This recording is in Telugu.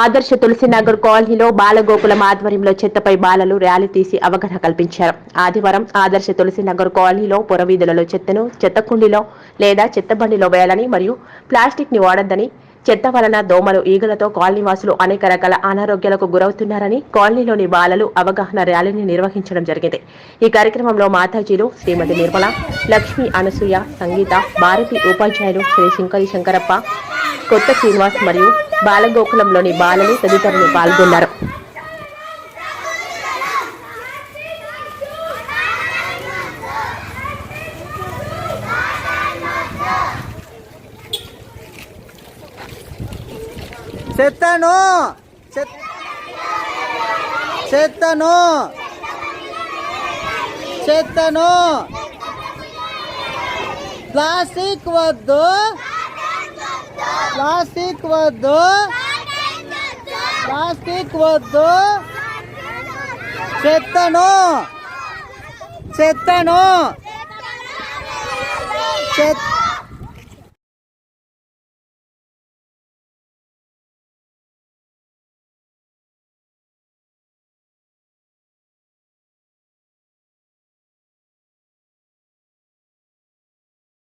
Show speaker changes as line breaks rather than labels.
ఆదర్శ తులసినగర్ కాలనీలో బాలగోకులం ఆధ్వర్యంలో చెత్తపై బాలలు ర్యాలీ తీసి అవగాహన కల్పించారు. ఆదివారం ఆదర్శ తులసినగర్ కాలనీలో పురవీధులలో చెత్తను చెత్త కుండిలో లేదా చెత్తబండిలో వేయాలని మరియు ప్లాస్టిక్ని వాడద్దని చెత్త వలన దోమలు ఈగలతో కాలనీవాసులు అనేక రకాల అనారోగ్యాలకు గురవుతున్నారని కాలనీలోని బాలలు అవగాహన ర్యాలీని నిర్వహించడం జరిగింది. ఈ కార్యక్రమంలో మాతాజీలు శ్రీమతి నిర్మల లక్ష్మి అనసూయ సంగీత భారతి ఉపాధ్యాయులు శ్రీ శంకరి శంకరప్ప కొత్త శ్రీనివాస్ మరియు బాలగోకులంలోని బాలలు తదితరులు పాల్గొన్నారు.
చెత్తను! చెత్తను! చెత్తను! ప్లాస్టిక్ వద్దు! ప్లాస్టిక్ వద్దు ప్లాస్టిక్ వద్దు చెత్తను చెత్తను చెత్త